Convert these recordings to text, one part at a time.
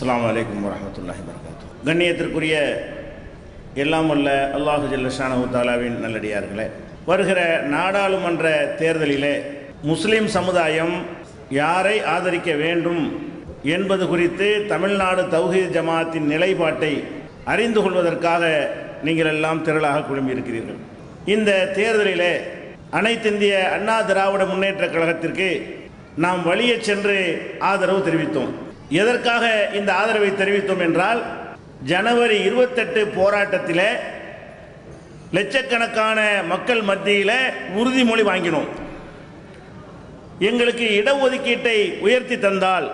அஸ்லாம் வலைக்கம் வரமத்துல்லாஹி வரகாத்து கண்ணியத்திற்குரிய எல்லாம் உள்ள அல்லாஹு ஜல்லஷானு தாலாவின் நல்லடியார்களே. வருகிற நாடாளுமன்ற தேர்தலிலே முஸ்லீம் சமுதாயம் யாரை ஆதரிக்க வேண்டும் என்பது குறித்து தமிழ்நாடு தௌஹீத் ஜமாத்தின் நிலைப்பாட்டை அறிந்து கொள்வதற்காக நீங்கள் எல்லாம் திரளாக குழுமியிருக்கிறீர்கள். இந்த தேர்தலிலே அனைத்திந்திய அண்ணா திராவிட முன்னேற்ற கழகத்திற்கு நாம் வழியே சென்று ஆதரவு தெரிவித்தோம். எதற்காக இந்த ஆதரவை தெரிவித்தோம் என்றால் ஜனவரி இருபத்தெட்டு போராட்டத்தில் லட்சக்கணக்கான மக்கள் மத்தியில் உறுதிமொழி வாங்கினோம். எங்களுக்கு இடஒதுக்கீட்டை உயர்த்தி தந்தால்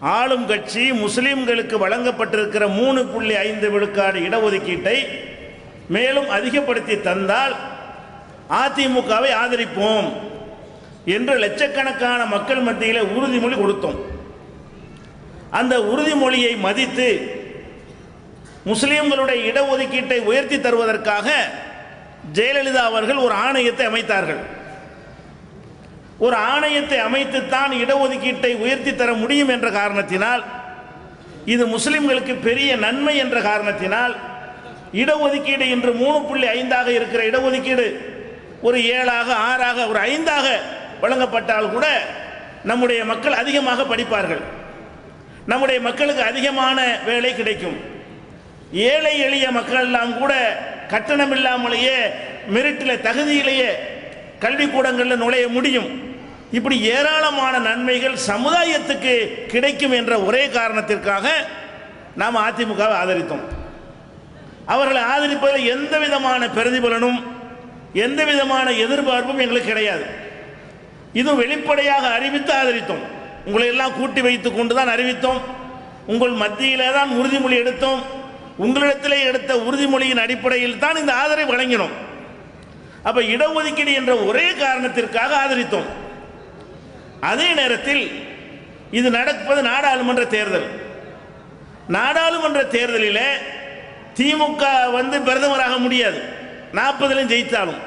ஆளும் கட்சி முஸ்லீம்களுக்கு வழங்கப்பட்டிருக்கிற மூணு புள்ளி ஐந்து விழுக்காடு இடஒதுக்கீட்டை மேலும் அதிகப்படுத்தி தந்தால் அதிமுகவை ஆதரிப்போம் என்று லட்சக்கணக்கான மக்கள் மத்தியில் உறுதிமொழி கொடுத்தோம். அந்த உறுதிமொழியை மதித்து முஸ்லீம்களுடைய இடஒதுக்கீட்டை உயர்த்தி தருவதற்காக ஜெயலலிதா அவர்கள் ஒரு ஆணையத்தை அமைத்தார்கள். ஒரு ஆணையத்தை அமைத்துத்தான் இடஒதுக்கீட்டை உயர்த்தி தர முடியும் என்ற காரணத்தினால் இது முஸ்லிம்களுக்கு பெரிய நன்மை என்ற காரணத்தினால் இடஒதுக்கீடு இன்று மூணு புள்ளி ஐந்தாக இருக்கிற இடஒதுக்கீடு ஒரு ஏழாக ஆறாக ஒரு ஐந்தாக வழங்கப்பட்டால் கூட நம்முடைய மக்கள் அதிகமாக படிப்பார்கள். நம்முடைய மக்களுக்கு அதிகமான வேலை கிடைக்கும். ஏழை எளிய மக்கள் எல்லாம் கூட கட்டணம் இல்லாமலேயே மெரிட்டில் தகுதியிலேயே கல்விக்கூடங்களில் நுழைய முடியும். இப்படி ஏராளமான நன்மைகள் சமுதாயத்துக்கு கிடைக்கும் என்ற ஒரே காரணத்திற்காக நாம் அதிமுகவை ஆதரித்தோம். அவர்களை ஆதரிப்பதில் எந்த விதமான பிரதிபலனும் எந்த விதமான எதிர்பார்ப்பும் எங்களுக்கு கிடையாது. இது வெளிப்படையாக அறிவித்து ஆதரித்தோம். உங்களை எல்லாம் கூட்டி வைத்துக் கொண்டு தான் அறிவித்தோம். உங்கள் மத்தியிலே தான் உறுதிமொழி எடுத்தோம். உங்களிடத்திலே எடுத்த உறுதிமொழியின் அடிப்படையில் தான் இந்த ஆதரவை வழங்கினோம். அப்ப இடஒதுக்கீடு என்ற ஒரே காரணத்திற்காக ஆதரித்தோம். அதே நேரத்தில் இது நடப்பது நாடாளுமன்ற தேர்தல். நாடாளுமன்ற தேர்தலில் திமுக வந்து பிரதமராக முடியாது. நாற்பதிலும் ஜெயித்தாலும்.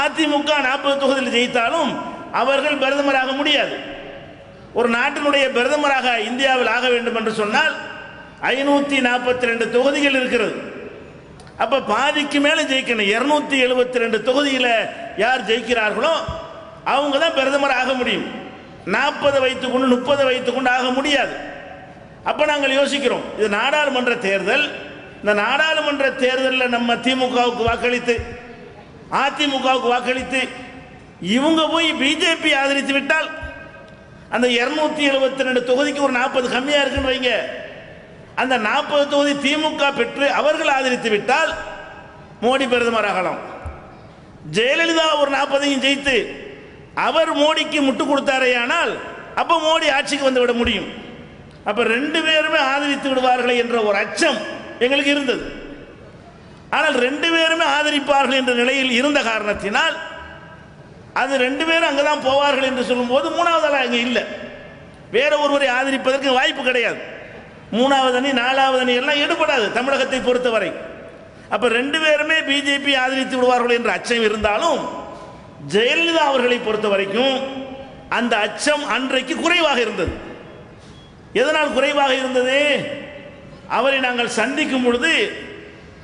அதிமுக நாற்பது தொகுதியில் ஜெயித்தாலும் அவர்கள் பிரதமராக முடியாது. ஒரு நாட்டினுடைய பிரதமராக இந்தியாவில் ஆக வேண்டும் என்று சொன்னால் ஐநூற்றி நாற்பத்தி ரெண்டு தொகுதிகள் இருக்கிறது. அப்ப பாதிக்கு மேல ஜெயிக்கணும். இருநூத்தி எழுபத்தி ரெண்டு தொகுதியில் யார் ஜெயிக்கிறார்களோ அவங்க தான் பிரதமர் ஆக முடியும். நாற்பதை வைத்துக்கொண்டு முப்பதை வைத்துக்கொண்டு ஆக முடியாது. அப்ப நாங்கள் யோசிக்கிறோம் இது நாடாளுமன்ற தேர்தல். இந்த நாடாளுமன்ற தேர்தலில் நம்ம திமுகவுக்கு வாக்களித்து அதிமுகவுக்கு வாக்களித்து இவங்க போய் பிஜேபி ஆதரித்து விட்டால் அந்த இருநூத்தி எழுபத்தி ரெண்டு தொகுதிக்கு ஒரு நாற்பது கம்மியா இருக்குன்னு வைங்க. அந்த நாற்பது தொகுதி திமுக பெற்று அவர்கள் ஆதரித்து விட்டால் மோடி பிரதமர் ஆகலாம் ஜெயலலிதா ஒரு நாற்பதையும் ஜெயித்து அவர் மோடிக்கு முட்டு கொடுத்தாரே ஆனால் அப்போ மோடி ஆட்சிக்கு வந்து விட முடியும். அப்ப ரெண்டு பேருமே ஆதரித்து விடுவார்கள் என்ற ஒரு அச்சம் எங்களுக்கு இருந்தது. ஆனால் ரெண்டு பேருமே ஆதரிப்பார்கள் என்ற நிலையில் இருந்த காரணத்தினால் அது ரெண்டு பேரும் அங்கே தான் போவார்கள் என்று சொல்லும்போது மூணாவது ஆள் அங்கே இல்லை. வேற ஒருவரை ஆதரிப்பதற்கு வாய்ப்பு கிடையாது. மூணாவது அணி நாலாவது அணி எல்லாம் ஈடுபடாது தமிழகத்தை பொறுத்தவரை. அப்போ ரெண்டு பேருமே பிஜேபி ஆதரித்து விடுவார்கள் என்ற அச்சம் இருந்தாலும் ஜெயலலிதா அவர்களை பொறுத்த வரைக்கும் அந்த அச்சம் அன்றைக்கு குறைவாக இருந்தது. எதனால் குறைவாக இருந்தது? அவரை நாங்கள் சந்திக்கும் பொழுது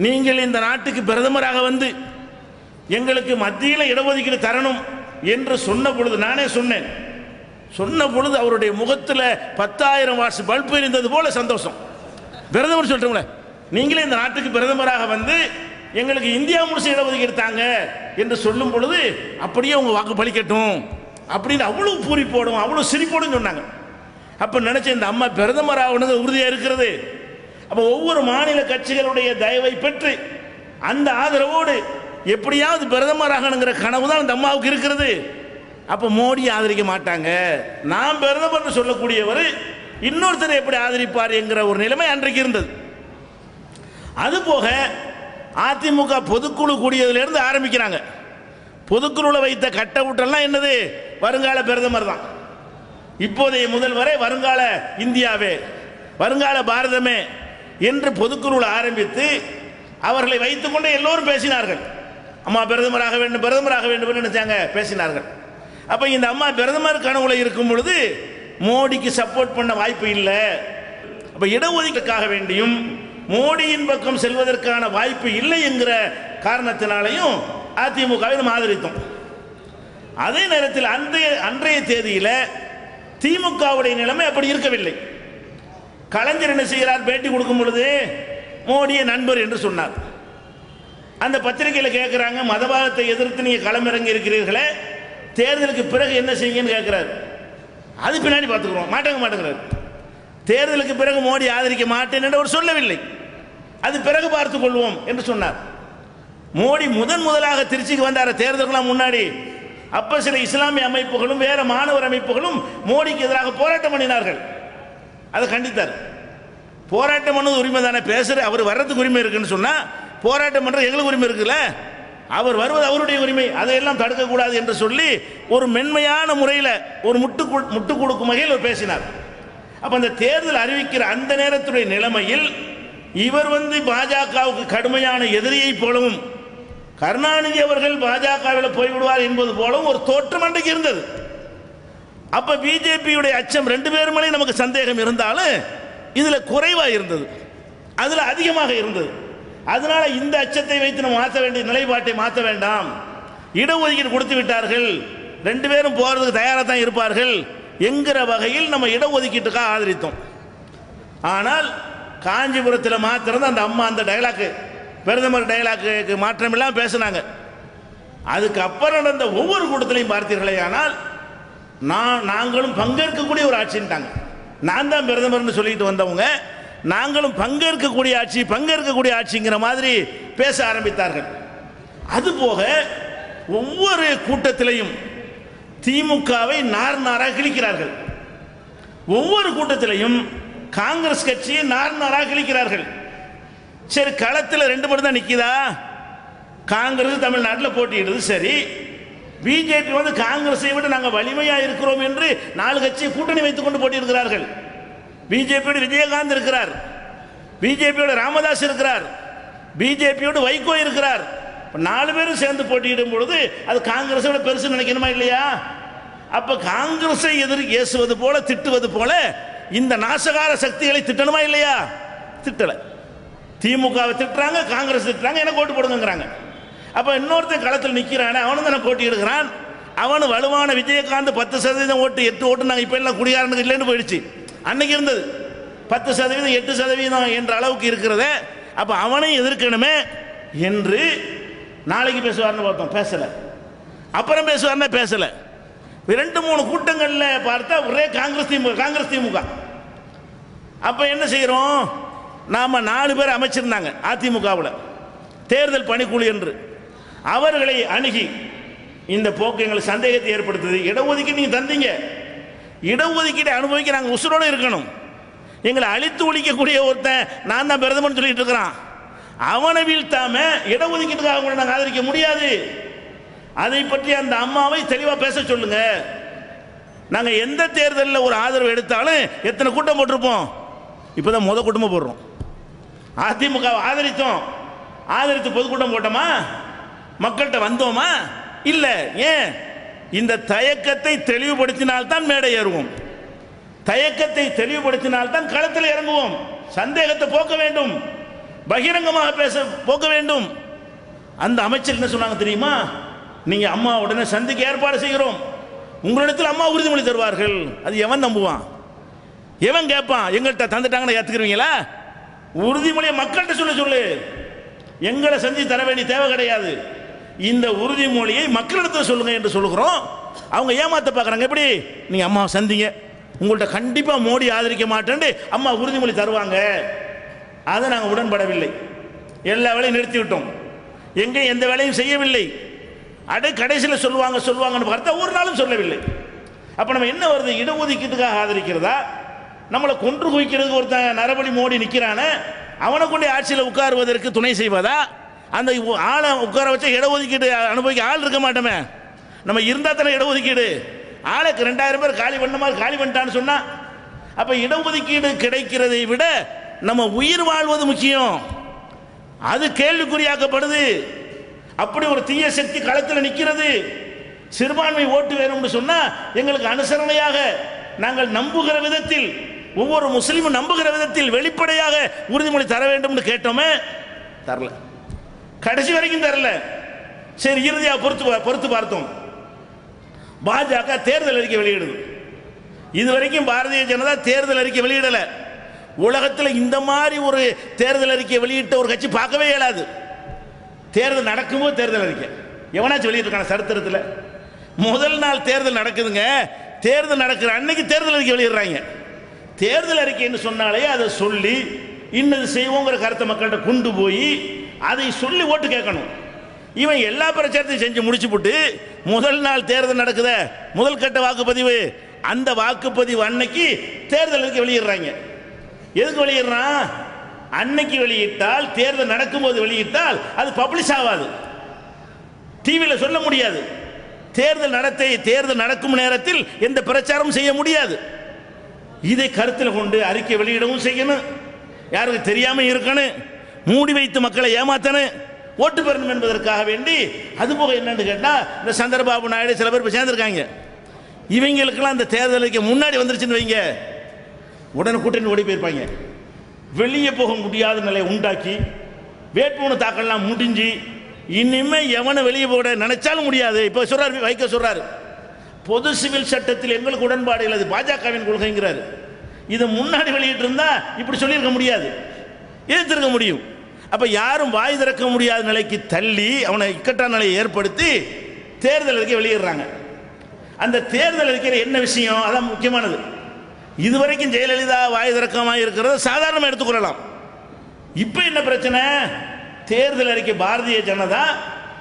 நீங்கள் இந்த நாட்டுக்கு பிரதமராக வந்து எங்களுக்கு மத்தியில் இடஒதுக்கீடு தரணும் என்று சொன்ன பொழுது நானே சொன்னேன். சொன்ன பொழுது அவருடைய முகத்தில் பத்தாயிரம் வாட்ஸ் பல்பு இருந்தது போல சந்தோஷம். பிரதமர் சொல்லிட்டோம்ல நீங்களே இந்த நாட்டுக்கு பிரதமராக வந்து எங்களுக்கு இந்தியா முழுசு இடஒதுக்கீடு தாங்க என்று சொல்லும் பொழுது அப்படியே உங்க வாக்கு பலிக்கட்டும் அப்படின்னு அவ்வளவு பூரிப்போடும் அவ்வளவு சிரிப்போடும் சொன்னாங்க. அப்ப நினைச்ச இந்த அம்மா பிரதமர் உறுதியாக இருக்கிறது. அப்போ ஒவ்வொரு மாநில கட்சிகளுடைய தயவை பெற்று அந்த ஆதரவோடு எப்படியாவது பிரதமர் ஆகணுங்கிற கனவு தான் அந்த அம்மாவுக்கு இருக்கிறது. அப்போ மோடி ஆதரிக்க மாட்டாங்க. நாம் பிரதமர் சொல்லக்கூடியவர் இன்னொருத்தரை எப்படி ஆதரிப்பார் என்கிற ஒரு நிலைமை அன்றைக்கு இருந்தது. அதுபோக அதிமுக பொதுக்குழு கூடியதிலிருந்து ஆரம்பிக்கிறாங்க. பொதுக்குழுவில் வைத்த கட்ட விட்டெல்லாம் என்னது? வருங்கால பிரதமர் தான். இப்போதைய முதல்வரே வருங்கால இந்தியாவே வருங்கால பாரதமே என்று பொதுக்குழுவில் ஆரம்பித்து அவர்களை வைத்துக்கொண்டு எல்லோரும் பேசினார்கள். அம்மா பிரதமராக வேண்டும் பிரதமராக வேண்டும் என்று நினைச்சாங்க பேசினார்கள். அப்ப இந்த அம்மா பிரதமர் கனவுல இருக்கும் பொழுது மோடிக்கு சப்போர்ட் பண்ண வாய்ப்பு இல்லை. அப்ப இடஒதுக்கீட்டுக்காக வேண்டியும் மோடியின் பக்கம் செல்வதற்கான வாய்ப்பு இல்லை என்கிற காரணத்தினாலையும் அதிமுகவை நம்ம ஆதரித்தோம். அதே நேரத்தில் அன்றைய அன்றைய தேதியில் திமுகவுடைய நிலைமை அப்படி இருக்கவில்லை. கலைஞர் என்ன செய்கிறார்? பேட்டி கொடுக்கும் பொழுது மோடியை நண்பர் என்று சொன்னார். அந்த பத்திரிகையில் கேட்குறாங்க மதவாதத்தை எதிர்த்து நீங்கள் களமிறங்கி இருக்கிறீர்களே தேர்தலுக்கு பிறகு என்ன செய்யுங்கன்னு கேட்குறாரு அது பின்னாடி பார்த்துக்குறோம். மாட்டாங்க மாட்டேங்கிறார். தேர்தலுக்கு பிறகு மோடி ஆதரிக்க மாட்டேன் என்று அவர் சொல்லவில்லை. அது பிறகு பார்த்து கொள்வோம் என்று சொன்னார். மோடி முதன் முதலாக திருச்சிக்கு வந்தார் தேர்தலுக்குலாம் முன்னாடி. அப்ப சில இஸ்லாமிய அமைப்புகளும் வேற மாணவர் அமைப்புகளும் மோடிக்கு எதிராக போராட்டம் பண்ணினார்கள். அதை கண்டித்தார். போராட்டம் பண்ணது உரிமை தானே பேசுற அவர் வர்றதுக்கு உரிமை இருக்குன்னு சொன்னா போராட்டம் பண்ற எங்களுக்கு உரிமை இருக்குல்ல? அவர் வருவது அவருடைய உரிமை. அதையெல்லாம் தடுக்கக்கூடாது என்று சொல்லி ஒரு மென்மையான முறையில் ஒரு முட்டு கு- முட்டு கொடுக்கும் வகையில் அவர் பேசினார். அப்போ அந்த தேர்தல் அறிவிக்கிற அந்த நேரத்துடைய நிலைமையில் இவர் வந்து பாஜகவுக்கு கடுமையான எதிரியைப் போலவும் கருணாநிதி அவர்கள் பாஜகவில் போய்விடுவார் என்பது போலவும் ஒரு தோற்றம் அன்றைக்கு இருந்தது. அப்போ பிஜேபியுடைய அச்சம் ரெண்டு பேரும் மேலே நமக்கு சந்தேகம் இருந்தாலும் இதில் குறைவாக இருந்தது. அதில் அதிகமாக இருந்தது. அதனால இந்த அச்சத்தை வைத்து நம்ம மாற்ற வேண்டிய நிலைப்பாட்டை மாற்ற வேண்டாம். இடஒதுக்கீடு கொடுத்து விட்டார்கள். ரெண்டு பேரும் போகிறதுக்கு தயாராக தான் இருப்பார்கள். என்கிற வகையில் நம்ம இடஒதுக்கீட்டுக்காக ஆதரித்தோம். ஆனால் காஞ்சிபுரத்தில் மாத்திரம் அந்த அம்மா அந்த டைலாக்கு பிரதமர் டைலாக்கு மாற்றமில்லாம பேசினாங்க. அதுக்கப்புறம் நடந்த ஒவ்வொரு கூட்டத்திலையும் பார்த்தீர்களே ஆனால் நான் நாங்களும் பங்கேற்கக்கூடிய ஒரு ஆட்சின்ட்டாங்க. நான் தான் பிரதமர்னு சொல்லிட்டு வந்தவங்க நாங்களும் பங்கேற்கக்கூடிய ஆட்சி பங்கேற்கக்கூடிய ஆட்சிங்கிற மாதிரி பேச ஆரம்பித்தார்கள். அதுபோக ஒவ்வொரு கூட்டத்திலையும் திமுகவை நார் நாராக கிழிக்கிறார்கள். ஒவ்வொரு கூட்டத்திலையும் காங்கிரஸ் கட்சியை நார் நாராக கிழிக்கிறார்கள். சரி களத்தில் ரெண்டு மட்டும் தான் நிற்கிதா காங்கிரஸ் தமிழ்நாட்டில் போட்டியிடுது சரி. பிஜேபி வந்து காங்கிரஸை விட நாங்கள் வலிமையாக இருக்கிறோம் என்று நாலு கட்சியை கூட்டணி வைத்துக் கொண்டு போட்டியிருக்கிறார்கள் பிஜேபியோடு விஜயகாந்த் இருக்கிறார். பிஜேபியோட ராமதாஸ் இருக்கிறார். பிஜேபியோட வைகோ இருக்கிறார். நாலு பேரும் சேர்ந்து போட்டியிடும் பொழுது அது காங்கிரஸோட பெருசு நினைக்கணுமா இல்லையா? அப்ப காங்கிரஸை எதிர் ஏசுவது போல திட்டுவது போல இந்த நாசகார சக்திகளை திட்டணுமா இல்லையா? திட்டலை. திமுகவை திட்டுறாங்க காங்கிரஸ் திட்டுறாங்க எனக்கு ஓட்டு போடுங்கிறாங்க அப்ப இன்னொருத்தன் களத்தில் நிக்கிறானே அவனும் தானே போட்டி எடுக்கிறான். அவனு வலுவான விஜயகாந்த் பத்து சதவீதம் ஓட்டு எட்டு ஓட்டு நாங்கள் இப்போ எல்லாம் குடிகாரனுக்கு இல்லைன்னு போயிடுச்சு. அன்னைக்கு இருந்தது. பத்து சதவீதம் எட்டு சதவீதம் என்ற அளவுக்கு இருக்கிறதே அப்போ அவனையும் எதிர்க்கணுமே என்று நாளைக்கு பேசுவார்னு பார்த்தோம். பேசலை. அப்புறம் பேசுவார்னா பேசலை. ரெண்டு மூணு கூட்டங்களில் பார்த்தா ஒரே காங்கிரஸ் திமுக காங்கிரஸ் திமுக. அப்போ என்ன செய்கிறோம் நாம் நாலு பேர் அமைச்சிருந்தாங்க அதிமுகவில். தேர்தல் பணிக்குழு என்று. அவர்களை அணுகி இந்த போக்கு எங்களுக்கு சந்தேகத்தை ஏற்படுத்துது. இடஒதுக்கீடு நீங்கள் தந்தீங்க. இடஒதுக்கீட்டை அனுபவிக்க நாங்கள் உசுரோடு இருக்கணும். எங்களை அழித்து ஒழிக்கக்கூடிய ஒருத்தன் நான் தான் பிரதமர்னு சொல்லிட்டு இருக்கிறான். அவனை வீழ்த்தாம இடஒதுக்கீட்டுக்காக கூட நாங்கள் ஆதரிக்க முடியாது. அதை பற்றி அந்த அம்மாவை தெளிவாக பேச சொல்லுங்க. நாங்கள் எந்த தேர்தலில் ஒரு ஆதரவு எடுத்தாலும் எத்தனை கூட்டம் போட்டிருப்போம்? இப்போ தான் முத கூட்டமாக போடுறோம். அதிமுகவை ஆதரித்தோம். ஆதரித்து பொதுக்கூட்டம் போட்டோமா? மக்கள்கிட்ட வந்தோமா? இல்லை ஏன்? இந்த தயக்கத்தை தெளிவுபடுத்தினால்தான் மேடை ஏறுவோம். தயக்கத்தை தெளிவுபடுத்தினால்தான் களத்தில் இறங்குவோம். சந்தேகத்தை போக்க வேண்டும். பகிரங்கமாக பேச போக்க வேண்டும். அந்த அமைச்சர் என்ன சொன்னாங்க தெரியுமா? நீங்க அம்மா உடனே சந்திக்க ஏற்பாடு செய்கிறோம். உங்களிடத்தில் அம்மா உறுதிமொழி தருவார்கள். அது எவன் நம்புவான்? எவன் கேட்பான்? எங்கள்கிட்ட தந்துட்டாங்கன்னு ஏத்துக்கிறீங்களா உறுதிமொழியை மக்கள்கிட்ட சொல்ல சொல்லு. எங்களை சந்தி தர வேண்டிய தேவை கிடையாது. இந்த உறுதிமொழியை மக்களிடத்தில் சொல்லுங்க என்று சொல்லுகிறோம். அவங்க ஏமாத்த பார்க்குறாங்க. எப்படி? நீங்கள் அம்மா சந்திங்க. உங்கள்கிட்ட கண்டிப்பாக மோடி ஆதரிக்க மாட்டேன்னு அம்மா உறுதிமொழி தருவாங்க. அதை நாங்கள் உடன்படவில்லை. எல்லா வேலையும் நிறுத்தி விட்டோம் எங்கே எந்த வேலையும் செய்யவில்லை. அடை கடைசியில் சொல்லுவாங்க சொல்லுவாங்கன்னு பார்த்தா ஒரு நாளும் சொல்லவில்லை. அப்போ நம்ம என்ன வருது? இடஒதுக்கீட்டுக்காக ஆதரிக்கிறதா? நம்மளை கொன்று குவிக்கிறதுக்கு ஒருத்தன் நரபடி மோடி நிற்கிறானே அவனை கொண்டு ஆட்சியில் உட்காருவதற்கு துணை செய்வதா? அந்த ஆளை உட்கார வச்ச இடஒதுக்கீடு அனுபவிக்க ஆள் இருக்க மாட்டோமே. நம்ம இருந்தால் தானே இடஒதுக்கீடு ஆளுக்கு ரெண்டாயிரம் பேர் காலி பண்ண மாதிரி காலி பண்ணிட்டான்னு சொன்னால் அப்போ இடஒதுக்கீடு கிடைக்கிறதை விட நம்ம உயிர் வாழ்வது முக்கியம். அது கேள்விக்குறியாக்கப்படுது. அப்படி ஒரு தீய சக்தி களத்தில் நிற்கிறது சிறுபான்மை ஓட்டு வேணும்னு சொன்னால் எங்களுக்கு அனுசரணையாக நாங்கள் நம்புகிற விதத்தில் ஒவ்வொரு முஸ்லீமும் நம்புகிற விதத்தில் வெளிப்படையாக உறுதிமொழி தர வேண்டும்னு கேட்டோமே தரல. கடைசி வரைக்கும் தரல. சரி இறுதியாக பொறுத்து பொறுத்து பார்த்தோம். பாஜக தேர்தல் அறிக்கை வெளியிடுது. இது வரைக்கும் பாரதிய ஜனதா தேர்தல் அறிக்கை வெளியிடல. உலகத்தில் இந்த மாதிரி ஒரு தேர்தல் அறிக்கை வெளியிட்ட ஒரு கட்சி பார்க்கவே இயலாது. தேர்தல் நடக்கும்போது தேர்தல் அறிக்கை. எவனாச்சும் வெளியிட்டிருக்கான சரித்திரத்தில்? முதல் நாள் தேர்தல் நடக்குதுங்க. தேர்தல் நடக்கிற அன்னைக்கு தேர்தல் அறிக்கை வெளியிடுறாங்க. தேர்தல் அறிக்கைன்னு சொன்னாலே அதை சொல்லி இன்னது செய்வோங்கிற கருத்தை மக்கள்கிட்ட கொண்டு போய் அதை சொல்லி ஓட்டு கேட்கணும். இவன் எல்லா பிரச்சாரத்தையும் செஞ்சு முடிச்சுப்புட்டு முதல் நாள் தேர்தல் நடக்குத முதல் கட்ட வாக்குப்பதிவு அந்த வாக்குப்பதிவு அன்னைக்கு தேர்தலுக்கு வெளியிடுறாங்க? எதுக்கு வெளியிடுறான்? அன்னைக்கு வெளியிட்டால் தேர்தல் நடக்கும்போது வெளியிட்டால் அது பப்ளிஷ் ஆகாது. டிவியில் சொல்ல முடியாது. தேர்தல் நடத்தை தேர்தல் நடக்கும் நேரத்தில் எந்த பிரச்சாரமும் செய்ய முடியாது. இதை கருத்தில் கொண்டு அறிக்கை வெளியிடவும் செய்யணும். யாருக்கு தெரியாமல் இருக்கணும். மூடி வைத்து மக்களை ஏமாத்தணும் ஓட்டு பெறணும் என்பதற்காக வேண்டி அது போக என்னன்னு கேட்டால் இந்த சந்திரபாபு நாயுடு சில பேர் இப்போ சேர்ந்திருக்காங்க. இவங்களுக்கெல்லாம் அந்த தேர்தலுக்கு முன்னாடி வந்துருச்சுன்னு வைங்க. உடனே கூட்டணி ஓடி போயிருப்பாங்க. வெளியே போக முடியாத நிலையை உண்டாக்கி வேட்புமனு தாக்கல்லாம் முடிஞ்சு இனிமே எவனை வெளியே போட நினைச்சாலும் முடியாது. இப்போ சொல்றாரு வைக்க சொல்றாரு. பொது சிவில் சட்டத்தில் எங்களுக்கு உடன்பாடு இல்லை அது பாஜகவின் கொள்கைங்கிறாரு. இதை முன்னாடி வெளியிட்டு இருந்தா இப்படி சொல்லியிருக்க முடியாது. எதிர்த்திருக்க முடியும். அப்போ யாரும் வாய் திறக்க முடியாத நிலைக்கு தள்ளி அவனை இக்கட்டான நிலையை ஏற்படுத்தி தேர்தல் அறிக்கை வெளியிடுறாங்க. அந்த தேர்தல் அறிக்கையில் என்ன விஷயம்? அதான் முக்கியமானது. இதுவரைக்கும் ஜெயலலிதா வாய் திறக்கமாக இருக்கிறத சாதாரணமாக எடுத்துக்கொள்ளலாம். இப்போ என்ன பிரச்சனை? தேர்தல் அறிக்கை பாரதிய ஜனதா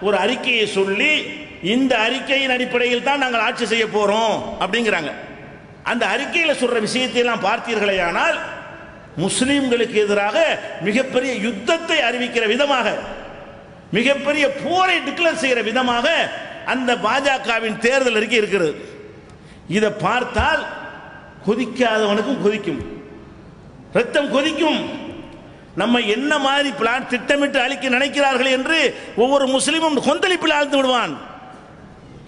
ஒரு அறிக்கையை சொல்லி இந்த அறிக்கையின் அடிப்படையில் தான் நாங்கள் ஆட்சி செய்ய போகிறோம் அப்படிங்கிறாங்க. அந்த அறிக்கையில் சொல்கிற விஷயத்தையெல்லாம் பார்த்தீர்களே ஆனால் முஸ்லீம்களுக்கு எதிராக மிகப்பெரிய யுத்தத்தை அறிவிக்கிற விதமாக மிகப்பெரிய போரை டிக்ளேர் செய்கிற விதமாக அந்த பாஜகவின் தேர்தல் அறிக்கை இருக்கிறது. இதை பார்த்தால் கொதிக்காதவனுக்கும் கொதிக்கும். ரத்தம் கொதிக்கும். நம்ம என்ன மாதிரி பிளான் திட்டமிட்டு அழிக்க நினைக்கிறார்கள் என்று ஒவ்வொரு முஸ்லீமும் கொந்தளிப்பில் ஆழ்ந்து விடுவான்.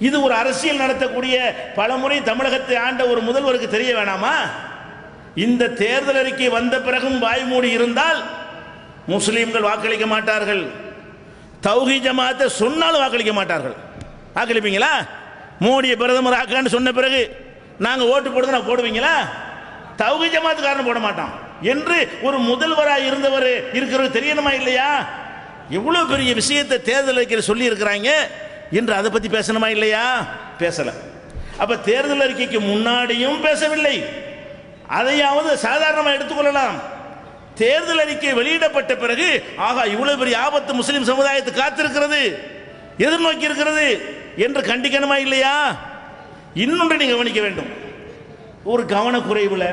இது ஒரு அரசியல் நடத்தக்கூடிய பலமுறை தமிழகத்தை ஆண்ட ஒரு முதல்வருக்கு தெரிய வேணாமா? இந்த தேர்தல் அறிக்கை வந்த பிறகும் வாய்மூடி இருந்தால் முஸ்லீம்கள் வாக்களிக்க மாட்டார்கள். தௌஹி ஜமாத்தை சொன்னாலும் வாக்களிக்க மாட்டார்கள். வாக்களிப்பீங்களா? மோடியை பிரதமர் ஆக்கான்னு சொன்ன பிறகு நாங்கள் ஓட்டு போடுறது நான் போடுவீங்களா? தௌஹி ஜமாத்துக்காரன் போட மாட்டான். என்று ஒரு முதல்வராக இருந்தவர் இருக்கிறது தெரியணுமா இல்லையா? எவ்வளோ பெரிய விஷயத்தை தேர்தல் அறிக்கையில் சொல்லி இருக்கிறாங்க என்று அதை பற்றி பேசணுமா இல்லையா? பேசலை. அப்போ தேர்தல் அறிக்கைக்கு முன்னாடியும் பேசவில்லை. அதையாவது சாதாரணமாக எடுத்துக்கொள்ளலாம். தேர்தல் அறிக்கை வெளியிடப்பட்ட பிறகு ஆகா இவ்வளவு பெரிய ஆபத்து முஸ்லிம் சமுதாயத்தை காத்திருக்கிறது எதிர்நோக்கி இருக்கிறது என்று கண்டிக்கணுமா இல்லையா? இன்னொன்று நீங்கள் கவனிக்க வேண்டும். ஒரு கவனக்குறைவில்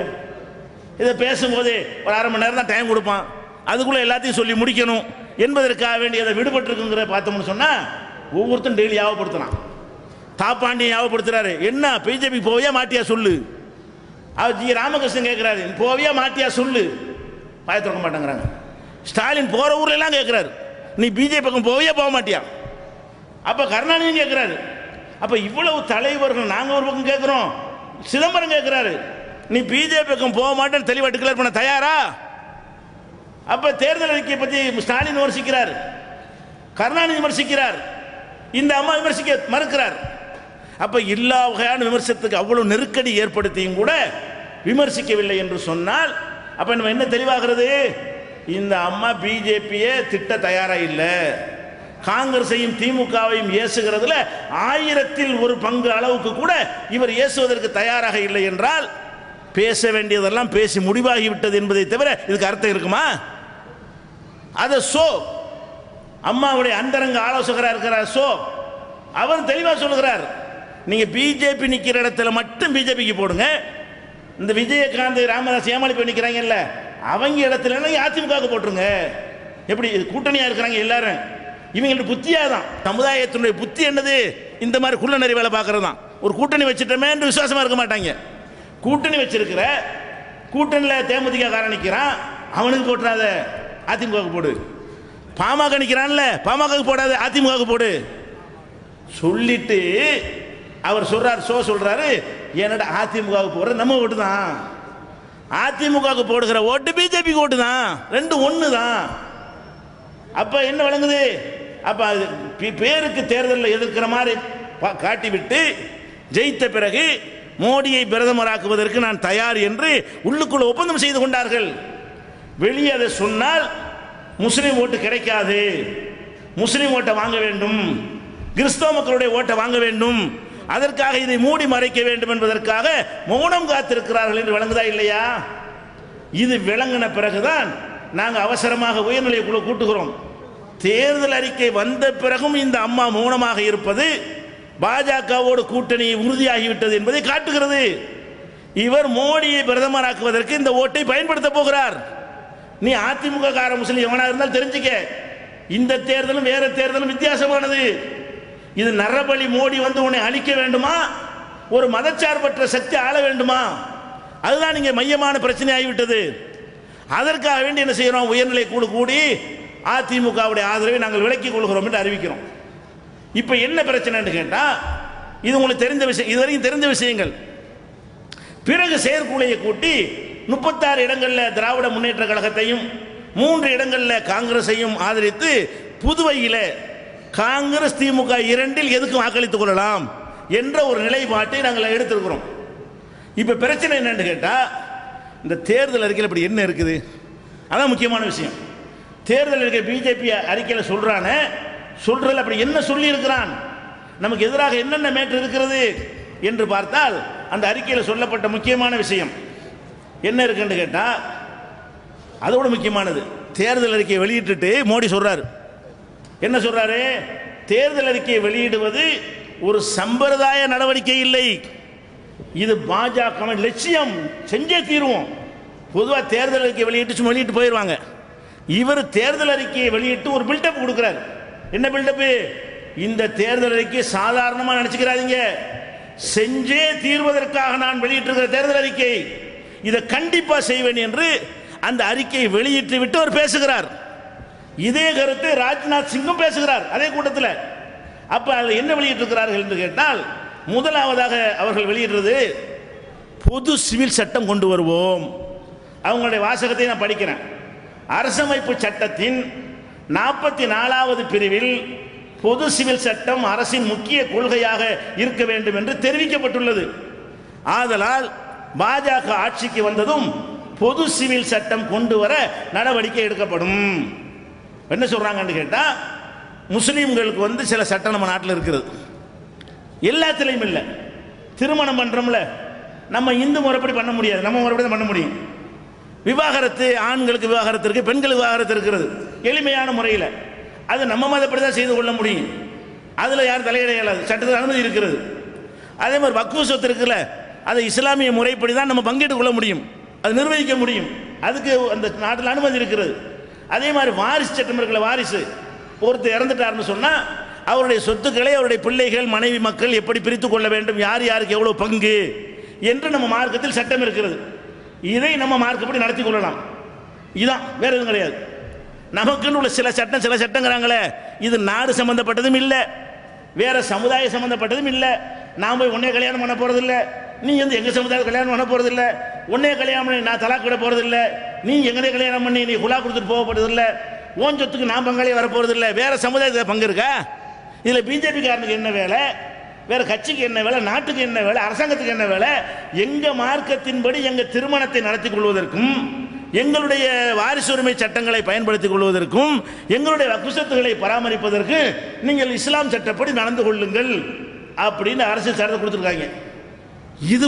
இதை பேசும்போது ஒரு அரை மணி நேரம் தான் டைம் கொடுப்பான். அதுக்குள்ள எல்லாத்தையும் சொல்லி முடிக்கணும். என்பதற்காக வேண்டி அதை விடுபட்டிருக்குங்கிற பார்த்தோம்னு சொன்னால் ஒவ்வொருத்தரும் டெய்லி ஞாபகப்படுத்தலாம் தாப்பாண்டியை ஞாபகப்படுத்துகிறாரு என்ன பிஜேபி போவியா மாட்டியா சொல்லு. அவர் ஜி ராமகிருஷ்ணன் கேட்குறாரு போவியா மாட்டியா சொல்லு. பாய திறக்க மாட்டேங்கிறாங்க. ஸ்டாலின் போகிற ஊர்ல எல்லாம் நீ பிஜேபி பக்கம் போவியா போக மாட்டியா? அப்போ கருணாநிதி கேட்குறாரு அப்போ இவ்வளவு தலைவர்கள் நாங்கள் ஒரு பக்கம் கேட்குறோம் சிதம்பரம் கேட்குறாரு நீ பிஜேபி பக்கம் போக மாட்டேன்னு தெளிவாக டிக்ளேர் பண்ண தயாரா? அப்போ தேர்தல் அறிக்கையை பற்றி ஸ்டாலின் விமர்சிக்கிறார். கருணாநிதி விமர்சிக்கிறார். இந்த அம்மா விமர்சிக்க மறுக்கிறார். அப்போ எல்லா வகையான விமர்சனத்துக்கு அவ்வளவு நெருக்கடி ஏற்படுத்தியும் கூட விமர்சிக்கவில்லை என்று சொன்னால் அப்போ நம்ம என்ன தெளிவாகிறது? இந்த அம்மா பிஜேபியை திட்ட தயாராக இல்லை. காங்கிரஸையும் திமுகவையும் ஏசுகிறதுல ஆயிரத்தில் ஒரு பங்கு அளவுக்கு கூட இவர் ஏசுவதற்கு தயாராக இல்லை என்றால் பேச வேண்டியதெல்லாம் பேசி முடிவாகிவிட்டது என்பதை தவிர இதுக்கு அர்த்தம் இருக்குமா? அதை சோ அம்மாவுடைய அந்தரங்க ஆலோசகராக இருக்கிறார் சோ அவர் தெளிவாக சொல்லுகிறார். நீங்க பிஜேபி நிக்கிற இடத்துல மட்டும் பிஜேபிக்கு போடுங்க. இந்த விஜயகாந்த் ராமதாஸ் ஏமாளி போய் நிற்கிறாங்கல்ல அவங்க இடத்துல நீங்க அதிமுகவுக்கு போட்டுருங்க. எப்படி இது கூட்டணியா இருக்கிறாங்க எல்லாரும். இவங்களுடைய புத்தியாக தான் சமுதாயத்தினுடைய புத்தி என்னது? இந்த மாதிரி குள்ள நிறைய வேலை பார்க்கறது தான் ஒரு கூட்டணி வச்சுட்டோமே விசுவாசமாக விசுவாசமா இருக்க மாட்டாங்க. கூட்டணி வச்சிருக்கிற கூட்டணியில் தேமுதிக காரன் நிற்கிறான் அவனுக்கு போட்டுறாத அதிமுகவுக்கு போடு. பாமக நிற்கிறான்ல பாமகவுக்கு போடாத அதிமுகவுக்கு போடு. சொல்லிட்டு அவர் சொல்றார் சோ சொல்றாரு என்னடா அதிமுகவுக்கு போடுற? நம்ம ஓட்டு தான் அதிமுகவுக்கு போடுகிற ஓட்டு பிஜேபிக்கு ஓட்டு தான் ரெண்டு ஒன்று தான் அப்ப என்ன வழங்குது அப்ப அது பேருக்கு தேர்தலில் எதிர்க்கிற மாதிரி காட்டிவிட்டு ஜெயித்த பிறகு மோடியை பிரதமராக்குவதற்கு நான் தயார் என்று உள்ளுக்குள்ள ஒப்பந்தம் செய்து கொண்டார்கள். வெளியே அதை சொன்னால் முஸ்லீம் ஓட்டு கிடைக்காது. முஸ்லீம் ஓட்டை வாங்க வேண்டும். கிறிஸ்தவ மக்களுடைய ஓட்டை வாங்க வேண்டும். அதற்காக இதை மூடி மறைக்க வேண்டும் என்பதற்காக மௌனம் காத்திருக்கிறார்கள் என்று விளங்குதா இல்லையா? இது விளங்கின பிறகுதான் நாங்கள் அவசரமாக உயர்நிலை குழு கூட்டுகிறோம். தேர்தல் அறிக்கை வந்த பிறகும் இந்த அம்மா மௌனமாக இருப்பது பாஜகவோடு கூட்டணி உறுதியாகிவிட்டது என்பதை காட்டுகிறது. இவர் மோடியை பிரதமராக்குவதற்கு இந்த ஓட்டை பயன்படுத்த போகிறார். நீ அதிமுக கார முஸ்லீம் எவனா இருந்தால் தெரிஞ்சுக்க. இந்த தேர்தலும் வேற தேர்தலும் வித்தியாசமானது. இது நரபலி மோடி வந்து உன்னை அழிக்க வேண்டுமா? ஒரு மதச்சார்பற்ற சக்தி ஆள வேண்டுமா? அதுதான் இங்கே மையமான பிரச்சனை ஆகிவிட்டது அதற்காக வேண்டி என்ன செய்கிறோம் உயர்நிலை குழு கூடி அதிமுகவுடைய ஆதரவை நாங்கள் விலக்கிக் கொள்கிறோம் என்று அறிவிக்கிறோம். இப்போ என்ன பிரச்சனைன்னு கேட்டால் இது உங்களுக்கு தெரிந்த விஷயம் இதுவரைக்கும் தெரிந்த விஷயங்கள். பிறகு செயற்குழுவை கூட்டி முப்பத்தாறு இடங்களில் திராவிட முன்னேற்ற கழகத்தையும் மூன்று இடங்களில் காங்கிரஸையும் ஆதரித்து புதுவையில் காங்கிரஸ் திமுக இரண்டில் எதுக்கு வாக்களித்துக் கொள்ளலாம் என்ற ஒரு நிலைப்பாட்டை நாங்கள் எடுத்திருக்கிறோம். இப்போ பிரச்சனை என்னன்னு கேட்டால் இந்த தேர்தல் அறிக்கையில் இப்படி என்ன இருக்குது? அதான் முக்கியமான விஷயம். தேர்தல் அறிக்கை பிஜேபி அறிக்கையில் சொல்றானே சொல்கிறதில் அப்படி என்ன சொல்லியிருக்கிறான்? நமக்கு எதிராக என்னென்ன மேற்று இருக்கிறது என்று பார்த்தால் அந்த அறிக்கையில் சொல்லப்பட்ட முக்கியமான விஷயம் என்ன இருக்குன்னு கேட்டால் அதோட முக்கியமானது. தேர்தல் அறிக்கையை வெளியிட்டுட்டு மோடி சொல்கிறார் என்ன சொல்றாரு? தேர்தல் அறிக்கையை வெளியிடுவது ஒரு சம்பிரதாய நடவடிக்கை இல்லை. இது பாஜக லட்சியம். செஞ்சே தீருவோம். பொதுவாக தேர்தல் அறிக்கை வெளியிட்டு சும்மா வெளியிட்டு போயிடுவாங்க இவர் தேர்தல் அறிக்கையை வெளியிட்டு ஒரு பில்டப் கொடுக்குறாரு. என்ன பில்டப்பு இந்த தேர்தல் அறிக்கை சாதாரணமாக நினச்சிக்கிறாதீங்க. செஞ்சே தீர்வதற்காக நான் வெளியிட்டிருக்கிற தேர்தல் அறிக்கை. இதை கண்டிப்பாக செய்வேன் என்று அந்த அறிக்கையை வெளியிட்டு விட்டு அவர் பேசுகிறார். இதே கருத்து ராஜ்நாத் சிங்கும் பேசுகிறார் அதே கூட்டத்தில். அப்ப அதில் என்ன வெளியிட்டிருக்கிறார்கள் என்று கேட்டால் முதலாவதாக அவர்கள் வெளியிடுறது பொது சிவில் சட்டம் கொண்டு வருவோம். அவங்களுடைய வாசகத்தை நான் படிக்கிறேன். அரசமைப்பு சட்டத்தின் நாற்பத்தி நாலாவது பிரிவில் பொது சிவில் சட்டம் அரசின் முக்கிய கொள்கையாக இருக்க வேண்டும் என்று தெரிவிக்கப்பட்டுள்ளது. ஆதலால் பாஜக ஆட்சிக்கு வந்ததும் பொது சிவில் சட்டம் கொண்டு வர நடவடிக்கை எடுக்கப்படும். என்ன சொல்றாங்கன்னு கேட்டால் முஸ்லீம்களுக்கு வந்து சில சட்டம் நம்ம நாட்டில் இருக்கிறது எல்லாத்துலேயும் இல்லை. திருமணம் பண்ணுறோம்ல நம்ம இந்து முறைப்படி பண்ண முடியாது. நம்ம முறைப்படி தான் பண்ண முடியும். விவாகரத்து ஆண்களுக்கு விவாகரத்து இருக்குது பெண்களுக்கு விவாகரத்து இருக்கிறது. எளிமையான முறையில். அது நம்ம மதப்படி தான் செய்து கொள்ள முடியும். அதில் யாரும் தலையிட இயலாது. சட்டத்தில் அனுமதி இருக்கிறது. அதே மாதிரி வக்கு சொத்து இருக்குல்ல அதை இஸ்லாமிய முறைப்படி தான் நம்ம பங்கேற்றுக் கொள்ள முடியும். அது நிர்வகிக்க முடியும். அதுக்கு அந்த நாட்டில் அனுமதி இருக்கிறது. அதே மாதிரி வாரிசு சட்டம் இருக்குல்ல வாரிசு ஒருத்தர் இறந்துட்டாருன்னு சொன்னால் அவருடைய சொத்துக்களை அவருடைய பிள்ளைகள் மனைவி மக்கள் எப்படி பிரித்து கொள்ள வேண்டும் யார் யாருக்கு எவ்வளோ பங்கு என்று நம்ம மார்க்கத்தில் சட்டம் இருக்கிறது. இதை நம்ம மார்க்கப்படி நடத்தி கொள்ளலாம். இதுதான் வேற எதுவும் கிடையாது. நமக்குன்னு உள்ள சில சட்டம் சில சட்டங்கிறாங்களே இது நாடு சம்பந்தப்பட்டதும் இல்லை வேற சமுதாய சம்பந்தப்பட்டதும் இல்லை. நான் போய் உன்னே கல்யாணம் பண்ண போகிறதில்ல நீ வந்து எங்கள் சமுதாயம் கல்யாணம் பண்ண போகிறதில்ல உன்னே கல்யாணம் பண்ணி நான் தலாக் விட போறது நீ எங்கனே கல்யாணம் பண்ணி நீ குலா கொடுத்துட்டு போக போறது ஓன் சொத்துக்கு நான் பங்காளி வர போறது வேறு வேற சமுதாயத்தில் பங்கு இருக்கா? இதுல பிஜேபி காரனுக்கு என்ன வேலை? வேற கட்சிக்கு என்ன வேலை? நாட்டுக்கு என்ன வேலை? அரசாங்கத்துக்கு என்ன வேலை? எங்க மார்க்கத்தின்படி எங்க திருமணத்தை நடத்தி கொள்வதற்கும் எங்களுடைய வாரிசுரிமை சட்டங்களை பயன்படுத்திக் கொள்வதற்கும் எங்களுடைய வக்குசத்துகளை பராமரிப்பதற்கு நீங்கள் இஸ்லாம் சட்டப்படி நடந்து கொள்ளுங்கள் அப்படின்னு அரசு சட்டத்தை கொடுத்துருக்காங்க. இது